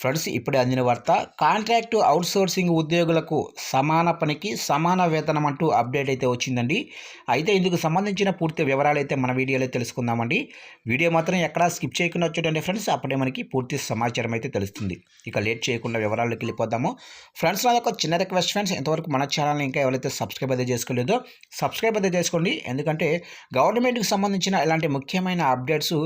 Friends ఇప్పుడే అందిన వార్త కాంట్రాక్టు అవుట్సోర్సింగ్ ఉద్యోగులకు సమాన పనికి సమాన వేతనం అంటూ అప్డేట్ అయితే వచ్చిందండి. అయితే ఇందుకు సంబంధించిన పూర్తి వివరాలు అయితే మన వీడియోలో తెలుసుకుందామండి. వీడియో మాత్రం ఎక్కడా స్కిప్ చేయకుండా వచ్చేటండి ఫ్రెండ్స్ అప్పుడే మనకి పూర్తి సమాచారం అయితే తెలుస్తుంది. ఇక లేట్ చేయకుండా వివరాల్లోకి వెళ్ళిపోదాము. ఫ్రెండ్స్ నాది ఒక చిన్న రిక్వెస్ట్ ఫ్రెండ్స్ ఎంతవరకు మన ఛానల్ని ఇంకా ఎవరైతే సబ్స్క్రైబ్ అయితే చేసుకోలేదో సబ్స్క్రైబ్ అయితే చేసుకోండి. ఎందుకంటే గవర్నమెంట్కి సంబంధించిన ఇలాంటి ముఖ్యమైన అప్డేట్స్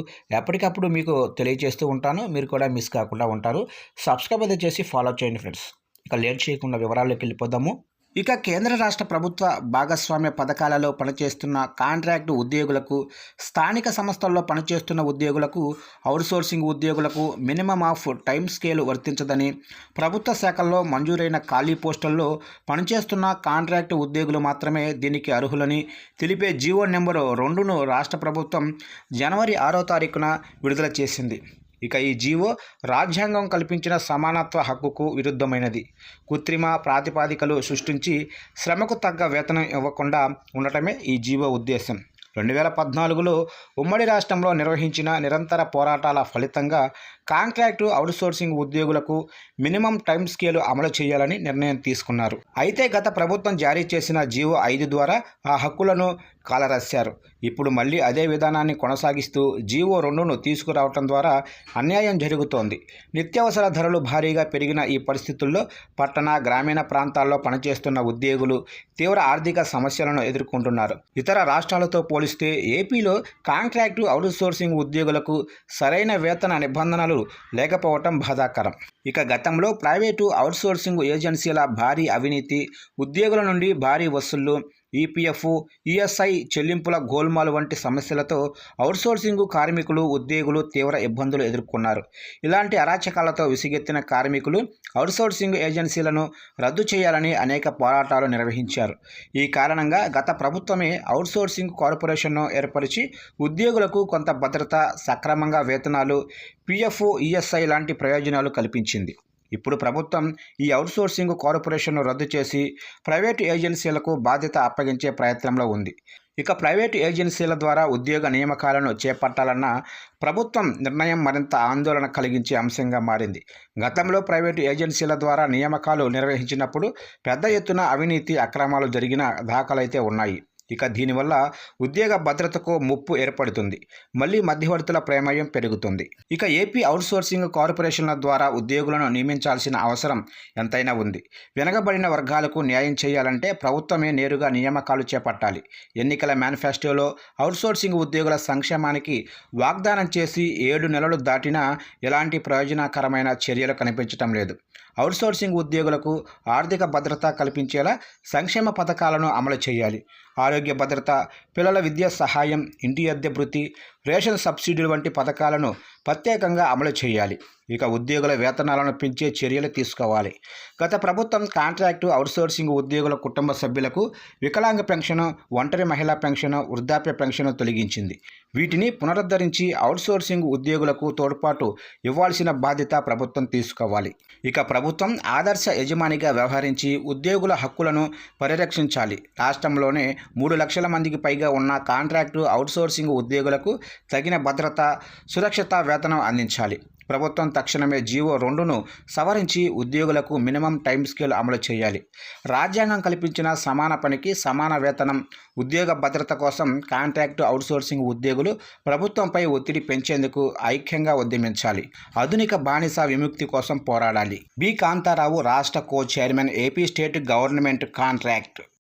ఎప్పటికప్పుడు మీకు తెలియజేస్తూ ఉంటాను. మీరు కూడా మిస్ కాకుండా ఉంటారు. సబ్స్క్రైబ్ అయితే చేసి ఫాలో చేయండి ఫ్రెండ్స్ ఇక లేట్ చేయకుండా వివరాల్లోకి వెళ్ళిపోదాము. ఇక కేంద్ర రాష్ట్ర ప్రభుత్వ భాగస్వామ్య పథకాలలో పనిచేస్తున్న కాంట్రాక్టు ఉద్యోగులకు స్థానిక సంస్థల్లో పనిచేస్తున్న ఉద్యోగులకు అవుట్సోర్సింగ్ ఉద్యోగులకు మినిమం ఆఫ్ టైం స్కేల్ వర్తించదని ప్రభుత్వ శాఖల్లో మంజూరైన ఖాళీ పోస్టుల్లో పనిచేస్తున్న కాంట్రాక్టు ఉద్యోగులు మాత్రమే దీనికి అర్హులని తెలిపే జీవో నెంబరు రెండును రాష్ట్ర ప్రభుత్వం జనవరి ఆరో తారీఖున విడుదల చేసింది. ఇక ఈ జీవో రాజ్యాంగం కల్పించిన సమానత్వ హక్కుకు విరుద్ధమైనది. కృత్రిమ ప్రాతిపాదికలు సృష్టించి శ్రమకు తగ్గ వేతనం ఇవ్వకుండా ఉండటమే ఈ జీవో ఉద్దేశం. రెండు వేల పద్నాలుగులో ఉమ్మడి రాష్ట్రంలో నిర్వహించిన నిరంతర పోరాటాల ఫలితంగా కాంట్రాక్టు అవుట్సోర్సింగ్ ఉద్యోగులకు మినిమం టైం స్కేల్ అమలు చేయాలని నిర్ణయం తీసుకున్నారు. అయితే గత ప్రభుత్వం జారీ చేసిన జీవో ఐదు ద్వారా ఆ హక్కులను కాలరాశారు. ఇప్పుడు మళ్ళీ అదే విధానాన్ని కొనసాగిస్తూ జీవో రెండును తీసుకురావటం ద్వారా అన్యాయం జరుగుతోంది. నిత్యావసర ధరలు భారీగా పెరిగిన ఈ పరిస్థితుల్లో పట్టణ గ్రామీణ ప్రాంతాల్లో పనిచేస్తున్న ఉద్యోగులు తీవ్ర ఆర్థిక సమస్యలను ఎదుర్కొంటున్నారు. ఇతర రాష్ట్రాలతో పోలిస్తే ఏపీలో కాంట్రాక్టు అవుట్సోర్సింగ్ ఉద్యోగులకు సరైన వేతన నిబంధనలు లేకపోవటం బాధాకరం. ఇక గతంలో ప్రైవేటు అవుట్సోర్సింగ్ ఏజెన్సీల భారీ అవినీతి ఉద్యోగుల నుండి భారీ వసూళ్ళు ఈపీఎఫ్ ఈఎస్ఐ చెల్లింపుల గోల్మాల్ వంటి సమస్యలతో అవుట్సోర్సింగ్ కార్మికులు ఉద్యోగులు తీవ్ర ఇబ్బందులు ఎదుర్కొన్నారు. ఇలాంటి అరాచకాలతో విసిగెత్తిన కార్మికులు అవుట్సోర్సింగ్ ఏజెన్సీలను రద్దు చేయాలని అనేక పోరాటాలు నిర్వహించారు. ఈ కారణంగా గత ప్రభుత్వమే అవుట్సోర్సింగ్ కార్పొరేషన్ను ఏర్పరిచి ఉద్యోగులకు కొంత భద్రత సక్రమంగా వేతనాలు పిఎఫ్ ఈఎస్ఐ లాంటి ప్రయోజనాలు కల్పించింది. ఇప్పుడు ప్రభుత్వం ఈ అవుట్సోర్సింగ్ కార్పొరేషన్ను రద్దు చేసి ప్రైవేటు ఏజెన్సీలకు బాధ్యత అప్పగించే ప్రయత్నంలో ఉంది. ఇక ప్రైవేటు ఏజెన్సీల ద్వారా ఉద్యోగ నియామకాలను చేపట్టాలన్న ప్రభుత్వం నిర్ణయం మరింత ఆందోళన కలిగించే అంశంగా మారింది. గతంలో ప్రైవేటు ఏజెన్సీల ద్వారా నియామకాలు నిర్వహించినప్పుడు పెద్ద ఎత్తున అవినీతి అక్రమాలు జరిగిన దాఖలైతే ఉన్నాయి. ఇక దీనివల్ల ఉద్యోగ భద్రతకు ముప్పు ఏర్పడుతుంది. మళ్ళీ మధ్యవర్తుల ప్రమేయం పెరుగుతుంది. ఇక ఏపీ అవుట్సోర్సింగ్ కార్పొరేషన్ల ద్వారా ఉద్యోగులను నియమించాల్సిన అవసరం ఎంతైనా ఉంది. వెనకబడిన వర్గాలకు న్యాయం చేయాలంటే ప్రభుత్వమే నేరుగా నియామకాలు చేపట్టాలి. ఎన్నికల మేనిఫెస్టోలో అవుట్సోర్సింగ్ ఉద్యోగుల సంక్షేమానికి వాగ్దానం చేసి ఏడు నెలలు దాటినా ఎలాంటి ప్రయోజనకరమైన చర్యలు కనిపించటం లేదు. అవుట్సోర్సింగ్ ఉద్యోగులకు ఆర్థిక భద్రత కల్పించేలా సంక్షేమ పథకాలను అమలు చేయాలి. ఆరోగ్య భద్రత పిల్లల విద్యా సహాయం ఇంటి అద్దె భృతి రేషన్ సబ్సిడీలు వంటి పథకాలను ప్రత్యేకంగా అమలు చేయాలి. ఇక ఉద్యోగుల వేతనాలను పెంచే చర్యలు తీసుకోవాలి. గత ప్రభుత్వం కాంట్రాక్టు అవుట్సోర్సింగ్ ఉద్యోగుల కుటుంబ సభ్యులకు వికలాంగ పెన్షన్ ఒంటరి మహిళా పెన్షన్ వృద్ధాప్య పెన్షన్ తొలగించింది. వీటిని పునరుద్ధరించి అవుట్సోర్సింగ్ ఉద్యోగులకు తోడ్పాటు ఇవ్వాల్సిన బాధ్యత ప్రభుత్వం తీసుకోవాలి. ఇక ప్రభుత్వం ఆదర్శ యజమానిగా వ్యవహరించి ఉద్యోగుల హక్కులను పరిరక్షించాలి. రాష్ట్రంలోనే మూడు లక్షల మందికి పైగా ఉన్న కాంట్రాక్టు అవుట్సోర్సింగ్ ఉద్యోగులకు తగిన భద్రత సురక్షిత వేతనం అందించాలి. ప్రభుత్వం తక్షణమే జీవో రెండును సవరించి ఉద్యోగులకు మినిమం టైం స్కేల్ అమలు చేయాలి. రాజ్యాంగం కల్పించిన సమాన పనికి సమాన వేతనం ఉద్యోగ భద్రత కోసం కాంట్రాక్టు అవుట్సోర్సింగ్ ఉద్యోగులు ప్రభుత్వంపై ఒత్తిడి పెంచేందుకు ఐక్యంగా ఉద్యమించాలి. ఆధునిక బానిస విముక్తి కోసం పోరాడాలి. బి. కాంతారావు రాష్ట్ర co chairman AP state government contract